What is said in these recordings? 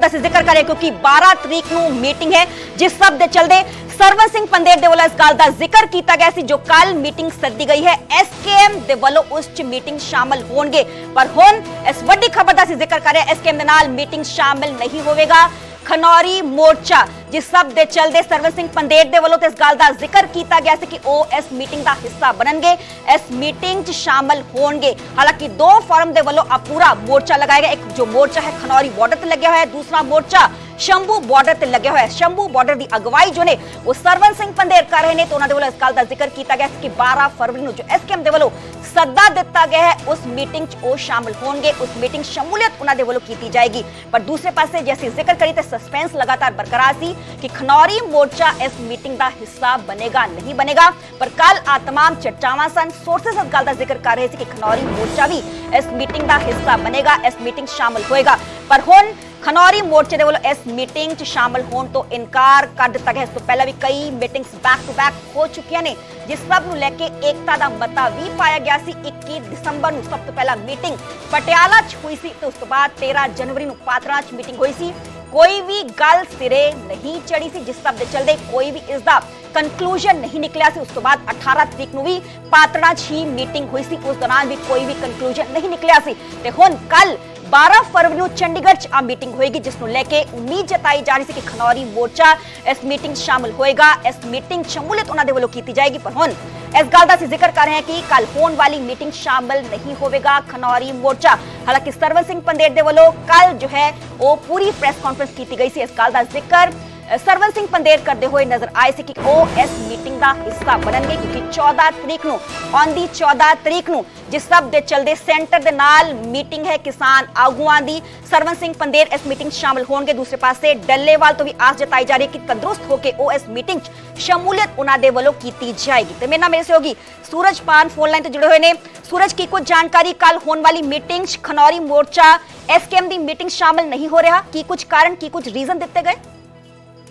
ਦਾ ਜ਼ਿਕਰ ਕਰੇ ਕਿਉਂਕਿ 12 ਤਰੀਕ ਨੂੰ ਮੀਟਿੰਗ ਹੈ, ਜਿਸ ਸਭ ਦੇ ਚਲਦੇ ਸਰਵਨ ਸਿੰਘ ਪੰਦੇਰ ਦੇ ਵੱਲੋਂ ਇਸ ਗੱਲ ਦਾ ਜ਼ਿਕਰ ਕੀਤਾ ਗਿਆ ਸੀ, ਜੋ ਕੱਲ ਮੀਟਿੰਗ ਸੱਦੀ ਗਈ ਹੈ। ਐਸਕੇਐਮ ਦੇ ਵੱਲੋਂ ਉਸ ਚ ਮੀਟਿੰਗ ਸ਼ਾਮਲ ਹੋਣਗੇ। ਪਰ ਹੁਣ ਇਸ ਵੱਡੀ ਖਬਰ ਦਾ ਅਸੀਂ ਜ਼ਿਕਰ ਕਰ ਰਹੇ ਐਸਕੇਐਮ ਦੇ ਨਾਲ ਮੀਟਿੰਗ ਸ਼ਾਮਲ ਨਹੀਂ ਹੋਵੇਗਾ। ਖਨੌਰੀ ਮੋਰਚਾ, ਜਿਸ ਸਭ ਦੇ ਚਲਦੇ ਸਰਵਨ ਸਿੰਘ ਪੰਦੇਰ ਦੇ ਵੱਲੋਂ ਤੇ ਇਸ ਗੱਲ ਦਾ ਜ਼ਿਕਰ ਕੀਤਾ ਗਿਆ ਸੀ ਕਿ ਉਹ ਇਸ ਮੀਟਿੰਗ ਦਾ ਹਿੱਸਾ ਬਣਨਗੇ, ਇਸ ਮੀਟਿੰਗ 'ਚ ਸ਼ਾਮਲ ਹੋਣਗੇ। ਹਾਲਾਂਕਿ ਦੋ ਫਰਮ ਦੇ ਵੱਲੋਂ ਆ ਪੂਰਾ ਮੋਰਚਾ ਲਗਾਇਆ ਗਿਆ, ਇੱਕ ਜੋ ਮੋਰਚਾ ਹੈ ਖਨੌਰੀ ਬਾਰਡਰ ਤੇ ਲੱਗਿਆ ਹੋਇਆ ਹੈ ਦੂਸਰਾ ਮੋਰਚਾ ਸ਼ੰਭੂ ਬਾਰਡਰ ਤੇ ਲੱਗਿਆ ਹੋਇਆ ਹੈ। ਸ਼ੰਭੂ ਬਾਰਡਰ ਦੀ ਅਗਵਾਈ ਜੋ ਨੇ, ਉਹ ਸਰਵਨ ਸਿੰਘ ਪੰਦੇਰ ਕਰ ਰਹੇ ਨੇ ਤੇ ਉਹਨਾਂ ਦੇ ਵੱਲੋਂ ਇਸ ਗੱਲ ਦਾ ਜ਼ਿਕਰ ਕੀਤਾ ਗਿਆ ਕਿ 12 ਫਰਵਰੀ ਨੂੰ ਜੋ ਐਸਕੇਐਮ ਦੇ ਵੱਲੋਂ ਸੱਦਾ ਦਿੱਤਾ ਗਿਆ ਹੈ, ਉਸ ਮੀਟਿੰਗ 'ਚ ਉਹ ਸ਼ਾਮਲ ਹੋਣਗੇ। ਉਸ ਮੀਟਿੰਗ ਸ਼ਮੂਲੀਅਤ ਉਹਨਾਂ ਦੇ ਵੱਲੋਂ ਕੀਤੀ ਜਾਏਗੀ। ਪਰ ਦੂਸਰੇ ਪਾਸੇ ਜੇ ਅਸੀਂ ਜ਼ਿਕਰ ਕਰੀ ਤੇ ਸਸਪੈਂਸ ਲਗਾਤਾਰ ਬਰਕਰਾਰ ਸੀ ਕਿ ਖਨੌਰੀ ਮੋਰਚਾ ਇਸ ਮੀਟਿੰਗ ਦਾ ਹਿੱਸਾ ਬਨੇਗਾ ਨਹੀਂ ਬਨੇਗਾ ਪਰ ਕੱਲ ਆ ਤਮਾਮ ਚਰਚਾਵਾਂ ਸਨ। ਸੋਰਸਸ ਇਸ ਗੱਲ ਦਾ ਜ਼ਿਕਰ ਕਰ ਰਹੇ ਸੀ ਕਿ ਖਨੌਰੀ ਮੋਰਚਾ ਵੀ ਇਸ ਮੀਟਿੰਗ ਦਾ ਹਿੱਸਾ ਬਨੇਗਾ ਇਸ ਮੀਟਿੰਗ ਸ਼ਾਮਲ ਹੋਏਗਾ। ਪਰ ਹੁਣ ਖਨੌਰੀ ਮੋਰਚੇ ਦੇ ਵੱਲੋਂ ਇਸ ਮੀਟਿੰਗ 'ਚ ਸ਼ਾਮਲ ਹੋਣ ਤੋਂ ਇਨਕਾਰ ਕਰ ਦਿੱਤਾ ਗਿਆ। ਇਸ ਤੋਂ ਪਹਿਲਾਂ ਵੀ ਕਈ ਮੀਟਿੰਗਸ ਬੈਕ ਟੂ ਬੈਕ ਹੋ ਚੁੱਕੀਆਂ ਨੇ, ਜਿਸ ਸਭ ਨੂੰ ਲੈ ਕੇ ਏਕਤਾ ਦਾ ਮਤਾ ਵੀ ਪਾਇਆ ਗਿਆ ਸੀ। 21 ਦਸੰਬਰ ਨੂੰ ਸਭ ਤੋਂ ਪਹਿਲਾਂ ਮੀਟਿੰਗ ਪਟਿਆਲਾ 'ਚ ਹੋਈ ਸੀ ਤੇ ਉਸ ਤੋਂ ਬਾਅਦ 13 ਜਨਵਰੀ ਨੂੰ ਪਾਤਰਾ 'ਚ ਮੀਟਿੰਗ ਹੋਈ ਸੀ। ਕੋਈ ਵੀ ਗੱਲ ਸਿਰੇ ਨਹੀਂ ਚੜੀ ਸੀ, ਜਿਸ ਸਭ ਦੇ ਚਲਦੇ ਕੋਈ ਵੀ ਇਸ ਦਾ ਕਨਕਲੂਜਨ ਨਹੀਂ ਨਿਕਲਿਆ ਸੀ। ਉਸ ਤੋਂ ਬਾਅਦ 18 ਤਰੀਕ ਨੂੰ ਵੀ ਪਾਤੜਾ 'ਚ ਹੀ ਮੀਟਿੰਗ ਹੋਈ ਸੀ। ਉਸ ਦੌਰਾਨ ਵੀ ਕੋਈ ਵੀ ਕਨਕਲੂਜਨ ਨਹੀਂ ਨਿਕਲਿਆ ਸੀ। ਤੇ ਹੁਣ ਕੱਲ 12 ਫਰਵਰੀ ਨੂੰ ਚੰਡੀਗੜ੍ਹ 'ਚ ਆ ਮੀਟਿੰਗ ਹੋਏਗੀ, ਜਿਸ ਨੂੰ ਲੈ ਕੇ ਉਮੀਦ ਜਤਾਈ ਜਾ ਰਹੀ ਸੀ ਕਿ ਖਨੌਰੀ ਮੋਰਚਾ ਇਸ ਮੀਟਿੰਗ ਸ਼ਾਮਲ ਹੋਏਗਾ। ਇਸ ਮੀਟਿੰਗ ਸ਼ਮੂਲੀਅਤ ਉਹਨਾਂ ਦੇ ਵੱਲੋਂ ਕੀਤੀ ਜਾਏਗੀ, ਪਰ ਹੁਣ ਇਸ ਗੱਲ ਦਾ ਅਸੀਂ ਜ਼ਿਕਰ ਕਰ ਰਹੇ ਹਾਂ ਕਿ ਕੱਲ ਹੋਣ ਵਾਲੀ ਮੀਟਿੰਗ ਸ਼ਾਮਲ ਨਹੀਂ ਹੋਵੇਗਾ ਖਨੌਰੀ ਮੋਰਚਾ। ਹਾਲਾਂਕਿ ਸਰਵਨ ਸਿੰਘ ਪੰਦੇਰ ਦੇ ਵੱਲੋਂ ਕੱਲ ਜੋ ਹੈ, ਉਹ ਪੂਰੀ ਪ੍ਰੈਸ ਕਾਨਫਰੰਸ ਕੀਤੀ ਗਈ ਸੀ। ਇਸ ਗੱਲ ਦਾ ਜ਼ਿਕਰ ਸਰਵਨ ਸਿੰਘ ਪੰਦੇਰ ਕਰਦੇ ਹੋਏ ਨਜ਼ਰ ਆਏ ਸੀ ਕਿ ਉਹ ਇਸ ਮੀਟਿੰਗ ਦਾ ਹਿੱਸਾ ਬਣਨਗੇ ਕਿਉਂਕਿ 14 ਤਰੀਕ ਨੂੰ, ਆਉਂਦੀ 14 ਤਰੀਕ ਨੂੰ ਜਿਸ ਸਭ ਦੇ ਚਲਦੇ ਸੈਂਟਰ ਦੇ ਨਾਲ ਮੀਟਿੰਗ ਹੈ ਕਿਸਾਨ ਆਗੂਆਂ ਦੀ ਸਰਵਨ ਸਿੰਘ ਪੰਦੇਰ ਇਸ ਮੀਟਿੰਗ ਸ਼ਾਮਲ ਹੋਣਗੇ। ਦੂਸਰੇ ਪਾਸੇ ਡੱਲੇਵਾਲ ਤੋਂ ਵੀ ਆਸ ਜਤਾਈ ਜਾ ਰਹੀ ਹੈ ਕਿ ਤੰਦਰੁਸਤ ਹੋ ਕੇ ਉਹ ਇਸ ਮੀਟਿੰਗ 'ਚ ਸ਼ਮੂਲੀਅਤ ਉਹਨਾਂ ਦੇ ਵੱਲੋਂ ਕੀਤੀ ਜਾਏਗੀ। ਤੇ ਮੇਰੇ ਨਾਲ ਮੇਰੇ ਸਹਿਯੋਗੀ ਸੂਰਜ ਪਾਨ ਫੋਨ ਲਾਈਨ ਤੇ ਜੁੜੇ ਹੋਏ ਨੇ। ਸੂਰਜ, ਕੀ ਕੁਝ ਜਾਣਕਾਰੀ ਕੱਲ ਹੋਣ ਵਾਲੀ ਮੀਟਿੰਗ 'ਚ ਖਨੌਰੀ ਮੋਰਚਾ ਐਸਕੇਐਮ ਦੀ ਮੀਟਿੰਗ ਸ਼ਾਮਲ ਨਹੀਂ ਹੋ ਰਿਹਾ? ਕੀ ਕੁਝ ਕਾਰਨ, ਕੀ ਕੁਝ ਰੀਜ਼ਨ ਦਿੱਤੇ ਗਏ?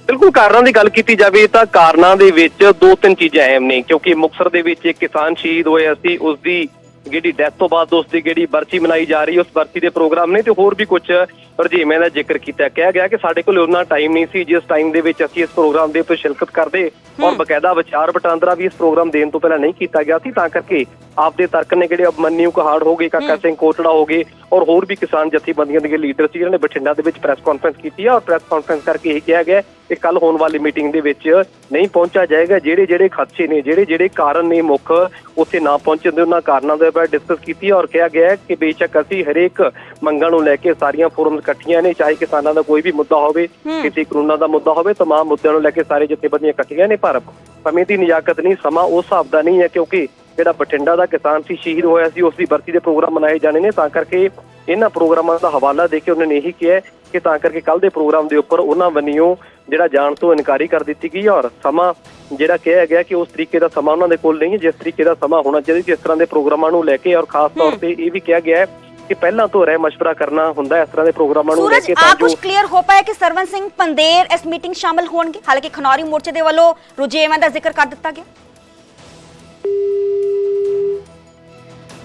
ਬਿਲਕੁਲ ਕਾਰਨਾਂ ਦੀ ਗੱਲ ਕੀਤੀ ਜਾਵੇ ਤਾਂ ਕਾਰਨਾਂ ਦੇ ਵਿੱਚ ਦੋ ਤਿੰਨ ਚੀਜ਼ਾਂ ਅਹਿਮ ਨੇ, ਕਿਉਂਕਿ ਮੁਕਸਰ ਦੇ ਵਿੱਚ ਇੱਕ ਕਿਸਾਨ ਸ਼ਹੀਦ ਹੋਇਆ ਸੀ ਉਸ ਦੀ ਜਿਹੜੀ ਡੈਥ ਤੋਂ ਬਾਅਦ ਉਸ ਦੀ ਜਿਹੜੀ ਬਰਸੀ ਮਨਾਈ ਜਾ ਰਹੀ, ਉਸ ਬਰਸੀ ਦੇ ਪ੍ਰੋਗਰਾਮ ਨੇ ਤੇ ਹੋਰ ਵੀ ਕੁਝ ਰੁਝੇਵਿਆਂ ਦਾ ਜ਼ਿਕਰ ਕੀਤਾ। ਕਿਹਾ ਗਿਆ ਕਿ ਸਾਡੇ ਕੋਲ ਉਹਨਾਂ ਟਾਈਮ ਨਹੀਂ ਸੀ ਜਿਸ ਟਾਈਮ ਦੇ ਵਿੱਚ ਅਸੀਂ ਇਸ ਪ੍ਰੋਗਰਾਮ ਦੇ ਉੱਤੇ ਸ਼ਿਰਕਤ ਕਰਦੇ ਔਰ ਬਕਾਇਦਾ ਵਿਚਾਰ ਵਟਾਂਦਰਾ ਵੀ ਇਸ ਪ੍ਰੋਗਰਾਮ ਦੇਣ ਤੋਂ ਪਹਿਲਾਂ ਨਹੀਂ ਕੀਤਾ ਗਿਆ ਸੀ। ਤਾਂ ਕਰਕੇ ਆਪਦੇ ਤਰਕ ਨੇ ਜਿਹੜੇ ਅਬਮਨਿਊ ਕਹਾੜ ਹੋ ਗਏ ਕਾਕਾ ਸਿੰਘ ਕੋਟੜਾ ਹੋ ਗਏ ਔਰ ਹੋਰ ਵੀ ਕਿਸਾਨ ਜਥੇਬੰਦੀਆਂ ਦੇ ਲੀਡਰ ਸੀ ਜਿਹਨਾਂ ਨੇ ਬਠਿੰਡਾ ਦੇ ਵਿੱਚ ਪ੍ਰੈਸ ਕਾਨਫਰੰਸ ਕੀਤੀ ਹੈ ਔਰ ਪ੍ਰੈਸ ਕਾਨਫਰੰਸ ਕਰਕੇ ਇਹ ਕਿਹਾ ਗਿਆ ਕਿ ਕੱਲ ਹੋਣ ਵਾਲੀ ਮੀਟਿੰਗ ਦੇ ਵਿੱਚ ਨਹੀਂ ਪਹੁੰਚਿਆ ਜਾਏਗਾ। ਜਿਹੜੇ ਜਿਹੜੇ ਖਦਸ਼ੇ ਨੇ ਜਿਹੜੇ ਜਿਹੜੇ ਕਾਰਨ ਨੇ ਮੁੱਖ ਉੱਥੇ ਨਾ ਪਹੁੰਚਣ ਦੇ ਉਹਨਾਂ ਕਾਰਨਾਂ ਦੇ ਬਾਰੇ ਡਿਸਕਸ ਕੀਤੀ ਔਰ ਕਿਹਾ ਗਿਆ ਕਿ ਬੇਸ਼ੱਕ ਅਸੀਂ ਹਰੇਕ ਮੰਗਾਂ ਨੂੰ ਲੈ ਕੇ ਸਾਰੀਆਂ ਫੋਰਮਸ ਇਕੱਠੀਆਂ ਨੇ ਚਾਹੇ ਕਿਸਾਨਾਂ ਦਾ ਕੋਈ ਵੀ ਮੁੱਦਾ ਹੋਵੇ ਕਿਸੇ ਕਾਨੂੰਨਾਂ ਦਾ ਮੁੱਦਾ ਹੋਵੇ तमाम ਮੁੱਦਿਆਂ ਨੂੰ ਲੈ ਕੇ ਸਾਰੇ ਜਥੇਬੰਦੀਆਂ ਇਕੱਠੀਆਂ ਨੇ ਪਰ ਸਮੇਂ ਦੀ ਨਿਯਾਕਤ ਨਹੀਂ ਸਮਾਂ ਉਸ ਹਿਸਾਬ ਦਾ ਨਹੀਂ ਹੈ ਕਿਉਂਕਿ ਜਿਹੜਾ ਬਠਿੰਡਾ ਦਾ ਕਿਸਾਨ ਸੀ ਸ਼ਹੀਦ ਹੋਇਆ ਸੀ ਉਸ ਦੀ ਬਰਸੀ ਦੇ ਪ੍ਰੋਗਰਾਮ ਮਨਾਏ ਜਾਣੇ ਨੇ ਤਾਂ ਕਰਕੇ ਇਹਨਾਂ ਪ੍ਰੋਗਰਾਮਾਂ ਦਾ ਹਵਾਲਾ ਦੇ ਕੇ ਉਹਨਾਂ ਨੇ ਇਹੀ ਕਿਹਾ ਹੈ ਕਿ ਤਾਂ ਕਰਕੇ ਕੱਲ ਦੇ ਪ੍ਰੋਗਰਾਮ ਦੇ ਉੱਪਰ ਉਹਨਾਂ ਵੱਲੋਂ ਜਿਹੜਾ ਜਾਣ ਤੋਂ ਇਨਕਾਰੀ ਕਰ ਦਿੱਤੀ ਗਈ ਹੈ ਔਰ ਸਮਾਂ ਜਿਹੜਾ ਕਿਹਾ ਗਿਆ ਕਿ ਉਸ ਤਰੀਕੇ ਦਾ ਸਮਾਂ ਉਹਨਾਂ ਦੇ ਕੋਲ ਨਹੀਂ ਹੈ ਜਿਸ ਤਰੀਕੇ ਦਾ ਸਮਾਂ ਹੋਣਾ ਚਾਹੀਦਾ ਜਿਸ ਤਰ੍ਹਾਂ ਦੇ ਪ੍ਰੋਗਰਾਮਾਂ ਨੂੰ ਲੈ ਕੇ ਔਰ ਖਾਸ ਤੌਰ ਤੇ ਇਹ ਵੀ ਕਿਹਾ ਗਿਆ ਹੈ ਕਿ ਪਹਿਲਾਂ ਤੋਂ ਰਹਿ ਮਸ਼ਵਰਾ ਕਰਨਾ ਹੁੰਦਾ ਇਸ ਤਰ੍ਹਾਂ ਦੇ ਪ੍ਰੋਗਰਾਮਾਂ ਨੂੰ ਲੈ ਕੇ ਤਾਂ ਜੋ ਕੁਝ ਕਲੀਅਰ ਹੋ ਪਾਇਆ ਕਿ ਸਰਵਨ ਸਿੰਘ ਪੰਦੇਰ ਇਸ ਮੀਟਿੰਗ ਸ਼ਾਮਲ ਹੋਣਗੇ? ਹਾਲਾਂਕਿ ਖਨੌਰੀ ਮੋਰਚੇ ਦੇ ਵੱਲੋਂ ਰੁਝੇਵਾਂ ਦਾ ਜ਼ਿਕਰ ਕਰ ਦਿੱਤਾ ਗਿਆ।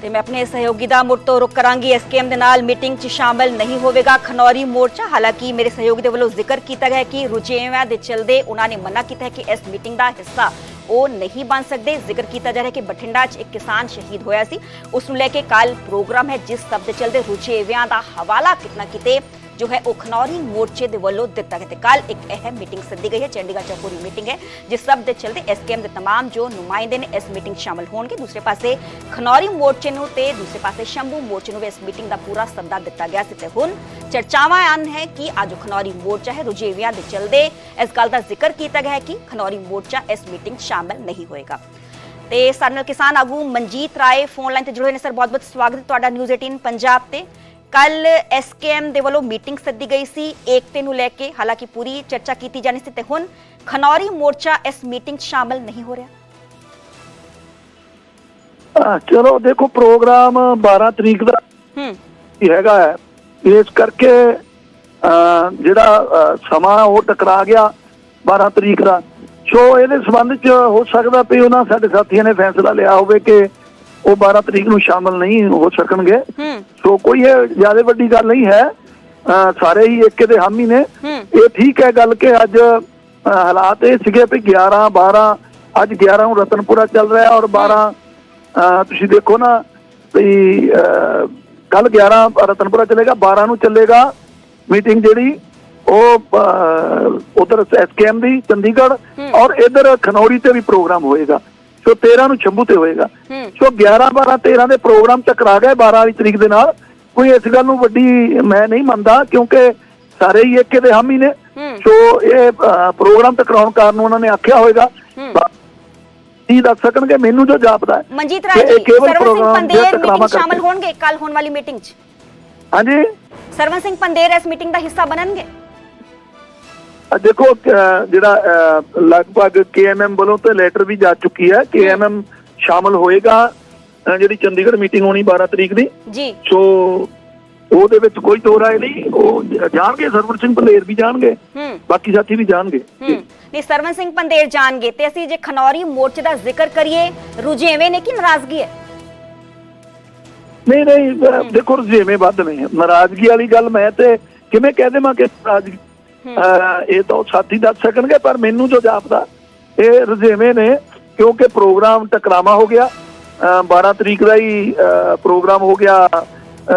ਤੇ ਮੈਂ ਆਪਣੇ ਸਹਿਯੋਗੀ ਦਾ ਮੁੜ ਤੋਂ ਰੁਕ ਕਰਾਂਗੀ। ਐਸਕੇਐਮ ਦੇ ਨਾਲ ਮੀਟਿੰਗ 'ਚ ਸ਼ਾਮਲ ਨਹੀਂ ਹੋਵੇਗਾ ਖਨੌਰੀ ਮੋਰਚਾ। ਹਾਲਾਂਕਿ ਮੇਰੇ ਸਹਿਯੋਗੀ ਦੇ ਵੱਲੋਂ ਜ਼ਿਕਰ ਕੀਤਾ ਗਿਆ ਕਿ ਰੁਝੇਵਾਂ ਦੇ ਚਲਦੇ ਉਹਨਾਂ ਨੇ ਮਨਾ ਕੀਤਾ ਹੈ ਕਿ ਇਸ ਮੀਟਿੰਗ ਦਾ ਹਿੱਸਾ ਉਹ ਨਹੀਂ ਬਣ ਸਕਦੇ। ਜ਼ਿਕਰ ਕੀਤਾ ਜਾ ਰਿਹਾ ਕਿ ਬਠਿੰਡਾ 'ਚ ਇੱਕ ਕਿਸਾਨ ਸ਼ਹੀਦ ਹੋਇਆ ਸੀ। ਉਸ ਨੂੰ ਲੈ ਕੇ ਕੱਲ ਪ੍ਰੋਗਰਾਮ ਹੈ, ਜਿਸ ਸਭ ਦੇ ਚਲਦੇ ਰੁਝੇਵਿਆਂ ਦਾ ਹਵਾਲਾ ਕਿਤਨਾ ਕਿਤੇ। ਜੋ ਹੈ ਉਹ ਖਨੌਰੀ ਮੋਰਚੇ ਦੇ ਵੱਲੋਂ ਦਿੱਤਾ ਗਿਆ ਤੇ ਕੱਲ ਇੱਕ ਅਹਿਮ ਮੀਟਿੰਗ ਸੱਦੀ ਗਈ ਹੈ ਚੰਡੀਗੜ੍ਹ 'ਚ ਪੂਰੀ ਮੀਟਿੰਗ ਹੈ ਜਿਸ ਸਭ ਦੇ ਚਲਦੇ ਐਸਕੇਐਮ ਦੇ तमाम ਜੋ ਨੁਮਾਇੰਦੇ ਨੇ ਇਸ ਮੀਟਿੰਗ 'ਚ ਸ਼ਾਮਲ ਹੋਣਗੇ ਦੂਸਰੇ ਪਾਸੇ ਖਨੌਰੀ ਮੋਰਚੇ ਨੂੰ ਤੇ ਦੂਸਰੇ ਪਾਸੇ ਸ਼ੰਭੂ ਮੋਰਚੇ ਨੂੰ ਵੀ ਇਸ ਮੀਟਿੰਗ ਦਾ ਪੂਰਾ ਸੱਦਾ ਦਿੱਤਾ ਗਿਆ ਸੀ ਤੇ ਹੁਣ ਚਰਚਾਵਾਂ ਆਨ ਹੈ ਕਿ ਅੱਜ ਖਨੌਰੀ ਮੋਰਚਾ ਹੈ ਰੁਝੇਵਿਆਂ ਦੇ ਚਲਦੇ ਇਸ ਗੱਲ ਦਾ ਜ਼ਿਕਰ ਕੀਤਾ ਗਿਆ ਹੈ ਕਿ ਖਨੌਰੀ ਮੋਰਚਾ ਇਸ ਮੀਟਿੰਗ 'ਚ ਸ਼ਾਮਲ ਨਹੀਂ ਹੋਏਗਾ ਤੇ ਸਾਡੇ ਨਾਲ ਕਿਸਾਨ ਆਗੂ ਮਨਜੀਤ ਰਾਏ ਫੋਨ ਲਾਈਨ ਤੇ ਜੁੜੇ ਹੋਏ ਨੇ ਸਰ ਬਹੁਤ ਬਹੁਤ ਸਵਾਗਤ ਹੈ ਤੁਹਾਡਾ ਨਿਊਜ਼ 18 ਪੰਜਾਬ ਤੇ ਕੱਲ ਐਸਕੇਐਮ ਦੇ ਵੱਲੋਂ ਮੀਟਿੰਗ ਸੱਦੀ ਗਈ ਸੀ ਏਕਤੇ ਨੂੰ ਲੈ ਕੇ। ਹਾਲਾਂਕਿ ਪੂਰੀ ਚਰਚਾ ਕੀਤੀ ਜਾਣੀ ਸੀ ਤੇ ਹੁਣ ਖਨੌਰੀ ਮੋਰਚਾ ਇਸ ਮੀਟਿੰਗ 'ਚ ਸ਼ਾਮਲ ਨਹੀਂ ਹੋ ਰਿਹਾ। ਚਲੋ ਦੇਖੋ ਪ੍ਰੋਗਰਾਮ 12 ਤਰੀਕ ਦਾ ਹੂੰ। ਹੈਗਾ ਹੈ। ਇਸ ਕਰਕੇ ਜਿਹੜਾ ਸਮਾਂ ਉਹ ਟਕਰਾ ਗਿਆ 12 ਤਰੀਕ ਦਾ। ਸੋ ਇਹਦੇ ਸੰਬੰਧ ਚ ਹੋ ਸਕਦਾ ਵੀ ਉਹਨਾਂ ਸਾਡੇ ਸਾਥੀਆਂ ਨੇ ਫੈਸਲਾ ਲਿਆ ਹੋਵੇ ਕਿ ਉਹ 12 ਤਰੀਕ ਨੂੰ ਸ਼ਾਮਲ ਨਹੀਂ ਹੋ ਸਕਣਗੇ ਹੂੰ। ਸੋ ਕੋਈ ਇਹ ਜ਼ਿਆਦਾ ਵੱਡੀ ਗੱਲ ਨਹੀਂ ਹੈ। ਸਾਰੇ ਹੀ ਏਕੇ ਦੇ ਹਾਮੀ ਨੇ। ਇਹ ਠੀਕ ਹੈ ਗੱਲ ਕਿ ਅੱਜ ਹਾਲਾਤ ਇਹ ਸੀਗੇ ਵੀ 11 12 ਅੱਜ 11 ਨੂੰ ਰਤਨਪੁਰਾ ਚੱਲ ਰਿਹਾ ਔਰ 12 ਅਹ, ਤੁਸੀਂ ਦੇਖੋ ਨਾ ਵੀ ਕੱਲ 11 ਰਤਨਪੁਰਾ ਚੱਲੇਗਾ 12 ਨੂੰ ਚੱਲੇਗਾ ਮੀਟਿੰਗ ਜਿਹੜੀ ਉਹ ਉਧਰ ਐਸਕੇਐਮ ਦੀ ਚੰਡੀਗੜ੍ਹ। ਔਰ ਇਧਰ ਖਨੌਰੀ ਤੇ ਵੀ ਪ੍ਰੋਗਰਾਮ ਹੋਏਗਾ। ਸੋ 13 ਨੂੰ ਸ਼ੰਭੂ ਤੇ ਹੋਏਗਾ। ਸੋ 11 12 13 ਦੇ ਪ੍ਰੋਗਰਾਮ ਟਕਰਾ ਗਏ 12 ਵਾਲੀ ਤਰੀਕ ਦੇ ਨਾਲ। ਕੋਈ ਇਸ ਗੱਲ ਨੂੰ ਵੱਡੀ ਮੈਂ ਨਹੀਂ ਮੰਨਦਾ ਕਿਉਂਕਿ ਸਾਰੇ ਹੀ ਏਕੇ ਦੇ ਹਾਮੀ ਨੇ। ਸੋ ਇਹ ਪ੍ਰੋਗਰਾਮ ਟਕਰਾਉਣ ਕਾਰਨ ਉਹਨਾਂ ਨੇ ਆਖਿਆ ਹੋਵੇਗਾ ਹੂੰ। ਕੀ ਦੱਸ ਸਕਣਗੇ? ਮੈਨੂੰ ਜੋ ਜਾਪਦਾ ਹੈ ਮਨਜੀਤ ਇਹ ਜੀ ਸਰਵਨ ਸਿੰਘ ਪ੍ਰੋਗਰਾਮ ਪੰਦੇਰ ਮੀਟਿੰਗ ਸ਼ਾਮਲ ਹੋਣਗੇ ਕੱਲ ਹੋਣ ਵਾਲੀ ਮੀਟਿੰਗ 'ਚ? ਹਾਂਜੀ। ਸਰਵਨ ਸਿੰਘ ਪੰਦੇਰ ਇਸ ਮੀਟਿੰਗ ਦਾ ਹਿੱਸਾ ਬਣਨਗੇ? ਦੇਖੋ ਜਿਹੜਾ ਲਗਭਗ ਕੇਐਮਐਮ ਵੱਲੋਂ ਤੇ ਲੈਟਰ ਵੀ ਜਾ ਚੁੱਕੀ ਹੈ। ਕੇਐਮਐਮ ਸ਼ਾਮਲ ਹੋਏਗਾ ਜਿਹੜੀ ਚੰਡੀਗੜ੍ਹ ਮੀਟਿੰਗ ਹੋਣੀ 12 ਤਰੀਕ ਦੀ। ਜੀ। ਸੋ ਉਹਦੇ ਵਿੱਚ ਕੋਈ ਦੋ ਰਾਏ ਨਹੀਂ। ਉਹ ਜਾਣਗੇ ਸਰਵਰ ਸਿੰਘ ਭਲੇਰ ਵੀ ਜਾਣਗੇ। ਹੂੰ। ਬਾਕੀ ਸਾਥੀ ਵੀ ਜਾਣਗੇ। ਹੂੰ। ਨਹੀਂ ਸਰਵਨ ਸਿੰਘ ਪੰਦੇਰ ਜਾਣਗੇ। ਤੇ ਅਸੀਂ ਜੇ ਖਨੌਰੀ ਮੋਰਚੇ ਦਾ ਜ਼ਿਕਰ ਕਰੀਏ ਰੁਝੇਵੇਂ ਨੇ ਕਿ ਨਾਰਾਜ਼ਗੀ ਹੈ? ਨਹੀਂ ਨਹੀਂ ਦੇਖੋ ਰਜੇਵੇਂ ਵੱਧ ਨੇ। ਨਾਰਾਜ਼ਗੀ ਵਾਲੀ ਗੱਲ ਮੈਂ ਤੇ ਕਿਵੇਂ ਕਹਿ ਦੇਵਾਂ ਕਿ ਨਾਰਾਜ਼ਗੀ ਇਹ ਤਾਂ ਉਹ ਸਾਥੀ ਦੱਸ ਸਕਣਗੇ ਪਰ ਮੈਨੂੰ ਜੋ ਜਾਪਦਾ ਇਹ ਰਜੇਵੇਂ ਨੇ ਕਿਉਂਕਿ ਪ੍ਰੋਗਰਾਮ ਟਕਰਾਵਾ ਹੋ ਗਿਆ। ਅਹ, 12 ਤਰੀਕ ਦਾ ਹੀ ਪ੍ਰੋਗਰਾਮ ਹੋ ਗਿਆ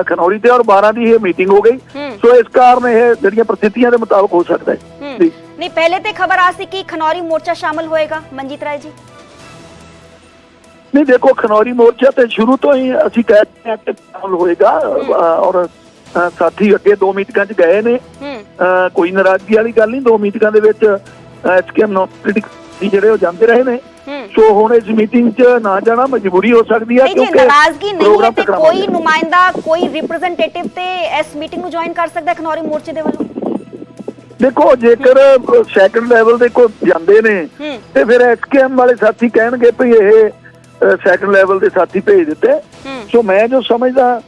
ਖਨੌਰੀ ਤੇ ਔਰ 12 ਦੀ ਇਹ ਮੀਟਿੰਗ ਹੋ ਗਈ। ਸੋ ਇਸ ਕਾਰਨ ਇਹ ਜਿਹੜੀਆਂ ਪ੍ਰਸਥਿਤੀਆਂ ਦੇ ਮੁਤਾਬਕ ਹੋ ਸਕਦਾ ਹੈ। ਜੀ। ਨਹੀਂ ਪਹਿਲੇ ਤੇ ਖਬਰ ਆ ਸੀ ਕਿ ਖਨੌਰੀ ਮੋਰਚਾ ਸ਼ਾਮਲ ਹੋਏਗਾ ਮਨਜੀਤ ਰਾਏ ਜੀ? ਨਹੀਂ ਦੇਖੋ ਖਨੌਰੀ ਮੋਰਚਾ ਤੇ ਸ਼ੁਰੂ ਤੋਂ ਹੀ ਅਸੀਂ ਕਹਿ ਰਹੇ ਹਾਂ ਕਿ ਸ਼ਾਮਲ ਹੋਏਗਾ ਔਰ ਸਾਥੀ ਅੱਗੇ ਦੋ ਮੀਟਿੰਗਾਂ 'ਚ ਗਏ ਨੇ। ਕੋਈ ਨਾਰਾਜ਼ਗੀ ਵਾਲੀ ਗੱਲ ਨਹੀਂ ਦੋ ਮੀਟਿੰਗਾਂ ਦੇ ਵਿੱਚ ਐਸਕੇਐਮ ਨੋ ਜਿਹੜੇ ਉਹ ਜਾਂਦੇ ਰਹੇ ਨੇ। ਸੋ ਹੁਣ ਇਸ ਮੀਟਿੰਗ 'ਚ ਨਾ ਜਾਣਾ ਮਜਬੂਰੀ ਹੋ ਸਕਦੀ ਹੈ ਕਿਉਂਕਿ ਨਾਰਾਜ਼ਗੀ ਨਹੀਂ ਹੈ ਤੇ ਕੋਈ। ਨੁਮਾਇੰਦਾ ਕੋਈ ਰਿਪਰੈਜ਼ੈਂਟੇਟਿਵ ਤੇ ਇਸ ਮੀਟਿੰਗ ਨੂੰ ਜੁਆਇਨ ਕਰ ਸਕਦਾ ਖਨੌਰੀ ਮੋਰਚੇ ਦੇ ਵੱਲੋਂ? ਦੇਖੋ ਜੇਕਰ ਸੈਕੰਡ ਲੈਵਲ ਦੇ ਕੋ ਜਾਂਦੇ ਨੇ ਤੇ ਫਿਰ ਐਸਕੇਐਮ ਵਾਲੇ ਸਾਥੀ ਕਹਿਣਗੇ ਭਈ ਇਹ ਸੈਕੰਡ ਲੈਵਲ ਦੇ ਸਾਥੀ ਭੇਜ ਦਿੱਤੇ। ਸੋ ਮੈਂ ਜੋ ਸਮਝਦਾ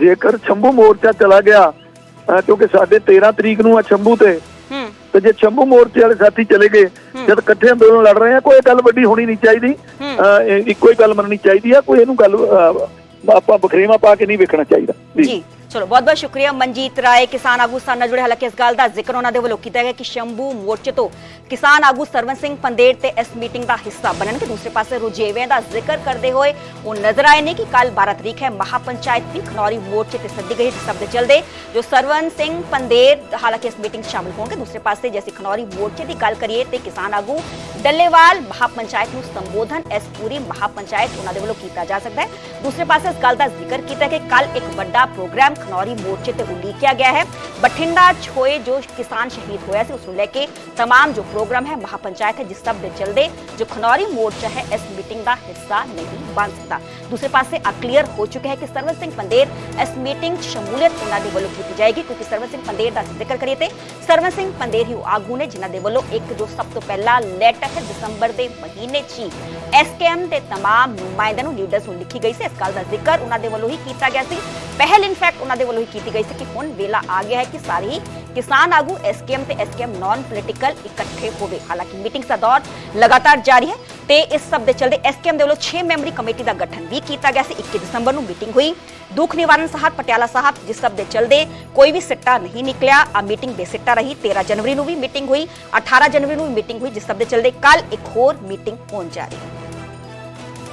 ਜੇਕਰ ਸ਼ੰਭੂ ਮੋਰਚਾ ਚਲਾ ਗਿਆ ਕਿਉਂਕਿ ਸਾਡੇ 13 ਤਰੀਕ ਨੂੰ ਆ ਸ਼ੰਭੂ ਤੇ। ਤੇ ਜੇ ਸ਼ੰਭੂ ਮੋਰਚੇ ਵਾਲੇ ਸਾਥੀ ਚਲੇ ਗਏ ਜਦ ਇਕੱਠੇ ਅੰਦੋਲਨ ਲੜ ਰਹੇ ਆ ਕੋਈ ਗੱਲ ਵੱਡੀ ਹੋਣੀ ਨਹੀਂ ਚਾਹੀਦੀ। ਇੱਕੋ ਹੀ ਗੱਲ ਮੰਨਣੀ ਚਾਹੀਦੀ ਆ ਕੋਈ ਇਹਨੂੰ ਗੱਲ ਆਪਾਂ ਬਖਰੇਵਾ ਪਾ ਕੇ ਨਹੀਂ ਵੇਖਣਾ ਚਾਹੀਦਾ। ਜੀ। ਚਲੋ ਬਹੁਤ ਬਹੁਤ ਸ਼ੁਕਰੀਆ ਮਨਜੀਤ ਰਾਏ ਕਿਸਾਨ ਆਗੂ ਸਾਡੇ ਨਾਲ ਜੁੜੇ ਹਾਲਾਂਕਿ ਇਸ ਗੱਲ ਦਾ ਜ਼ਿਕਰ ਉਹਨਾਂ ਦੇ ਵੱਲੋਂ ਕੀਤਾ ਗਿਆ ਕਿ ਸ਼ੰਭੂ ਮੋਰਚੇ ਤੋਂ ਕਿਸਾਨ ਆਗੂ ਸਰਵਨ ਸਿੰਘ ਪੰਦੇਰ ਤੇ ਇਸ ਮੀਟਿੰਗ ਦਾ ਹਿੱਸਾ ਬਣਨਗੇ ਦੂਸਰੇ ਪਾਸੇ ਰੁਝੇਵੇਂ ਦਾ ਜ਼ਿਕਰ ਕਰਦੇ ਹੋਏ ਉਹ ਨਜ਼ਰ ਆਏ ਨੇ ਕਿ ਕੱਲ 12 ਤਰੀਕ ਹੈ ਮਹਾਪੰਚਾਇਤ ਦੀ ਖਨੌਰੀ ਮੋਰਚੇ ਤੇ ਸੱਦੀ ਗਈ ਜਿਸ ਸਭ ਦੇ ਚਲਦੇ ਜੋ ਸਰਵਨ ਸਿੰਘ ਪੰਦੇਰ ਹਾਲਾਂਕਿ ਇਸ ਮੀਟਿੰਗ 'ਚ ਸ਼ਾਮਲ ਹੋਣਗੇ ਦੂਸਰੇ ਪਾਸੇ ਜੇ ਅਸੀਂ ਖਨੌਰੀ ਮੋਰਚੇ ਦੀ ਗੱਲ ਕਰੀਏ ਤੇ ਕਿਸਾਨ ਆਗੂ ਡੱਲੇਵਾਲ ਮਹਾਪੰਚਾਇਤ ਨੂੰ ਸੰਬੋਧਨ ਇਸ ਪੂਰੀ ਮਹਾਪੰਚਾਇਤ ਉਹਨਾਂ ਦੇ ਵੱਲੋਂ ਕੀਤਾ ਜਾ ਸਕਦਾ ਹੈ ਦੂਸਰੇ ਪਾਸੇ ਇਸ ਗੱਲ ਦਾ ਜ਼ਿਕਰ ਕੀਤਾ ਕਿ ਕੱਲ ਇੱਕ ਵੱਡਾ ਪ੍ਰੋਗਰਾਮ ਖਨੌਰੀ ਮੋਰਚੇ ਤੇ ਉਲੀਕਿਆ ਗਿਆ ਹੈ ਬਠਿੰਡਾ 'ਚ ਹੋਏ ਜੋ ਕਿਸਾਨ ਸ਼ਹੀਦ ਹੋਇਆ ਸੀ ਉਸ ਨੂੰ ਲੈ ਕੇ तमाम ਜੋ ਪ੍ਰੋਗਰਾਮ ਹੈ ਮਹਾਪੰਚਾਇਤ ਹੈ ਜਿਸ ਸਭ ਦੇ ਚਲਦੇ ਜੋ ਖਨੌਰੀ ਮੋਰਚਾ ਹੈ ਇਸ ਮੀਟਿੰਗ ਦਾ ਹਿੱਸਾ ਨਹੀਂ ਬਣ ਸਕਦਾ ਦੂਸਰੇ ਪਾਸੇ ਆ ਕਲੀਅਰ ਹੋ ਚੁੱਕਿਆ ਹੈ ਕਿ ਸਰਵਨ ਸਿੰਘ ਪੰਦੇਰ ਇਸ ਮੀਟਿੰਗ 'ਚ ਸ਼ਮੂਲੀਅਤ ਉਹਨਾਂ ਦੇ ਵੱਲੋਂ ਕੀਤੀ ਜਾਏਗੀ ਕਿਉਂਕਿ ਸਰਵਨ ਸਿੰਘ ਪੰਦੇਰ ਦਾ ਜ਼ਿਕਰ ਕਰੀਏ ਤੇ ਸਰਵਨ ਸਿੰਘ ਪੰਦੇਰ ਹੀ ਉਹ ਆਗੂ ਨੇ ਜਿਨ੍ਹਾਂ ਦੇ ਵੱਲੋਂ ਇੱਕ ਜੋ ਸਭ ਤੋਂ ਪਹਿਲਾ ਲੈਟਰ ਹੈ ਦਸੰਬਰ ਦੇ ਮਹੀਨੇ 'ਚ ਹੀ ਐਸਕੇਐਮ ਦੇ तमाम ਨੁਮਾਇੰਦਿਆਂ ਨੂੰ ਲੀਡਰਸ ਨੂੰ ਲਿਖੀ ਗਈ ਸੀ ਇਸ ਗੱਲ ਦਾ ਜ਼ਿਕਰ ਉਹਨਾਂ ਦੇ ਵੱਲੋਂ ਹੀ ਕੀਤਾ ਗਿਆ ਸੀ ਪਹਿਲ ਇਨਫੈਕਟ ਉਹਨਾਂ ਦੇ ਵੱਲੋਂ ਹੀ ਕੀਤੀ ਗਈ ਸੀ ਕਿ ਹੁਣ ਵੇਲਾ ਆ ਗਿਆ ਹੈ ਕਿ ਸਾਰੇ ਹੀ ਕਿਸਾਨ ਆਗੂ ਐਸਕੇਐਮ ਤੇ ਐਸਕੇਐਮ ਨਾਨ ਪੋਲੀਟੀਕਲ ਇਕੱਠੇ ਹੋਵੇ। ਹਾਲਾਂਕਿ ਮੀਟਿੰਗ ਦਾ ਦੌਰ ਲਗਾਤਾਰ ਜਾਰੀ ਹੈ ਤੇ ਇਸ ਸਭ ਦੇ ਚਲਦੇ ਐਸਕੇਐਮ ਦੇ ਵੱਲੋਂ 6 ਮੈਂਬਰੀ ਕਮੇਟੀ ਦਾ ਗਠਨ ਵੀ ਕੀਤਾ ਗਿਆ ਸੀ। 21 ਦਸੰਬਰ ਨੂੰ ਮੀਟਿੰਗ ਹੋਈ। ਦੁੱਖ ਨਿਵਾਰਨ ਸਾਹਿਬ, ਪਟਿਆਲਾ ਸਾਹਿਬ, ਜਿਸ ਸਭ ਦੇ ਚਲਦੇ ਕੋਈ ਵੀ ਸਿੱਟਾ ਨਹੀਂ ਨਿਕਲਿਆ। ਆ ਮੀਟਿੰਗ ਬੇਸਿੱਟਾ ਰਹੀ। 13 ਜਨਵਰੀ ਨੂੰ ਵੀ ਮੀਟਿੰਗ ਹੋਈ। 18 ਜਨਵਰੀ ਨੂੰ ਵੀ ਮੀਟਿੰਗ ਹੋਈ, ਜਿਸ ਸਭ ਦੇ ਚਲਦੇ ਕੱਲ ਇੱਕ ਹੋਰ ਮੀਟਿੰਗ ਹੋਣ ਜਾ ਰਹੀ ਹੈ।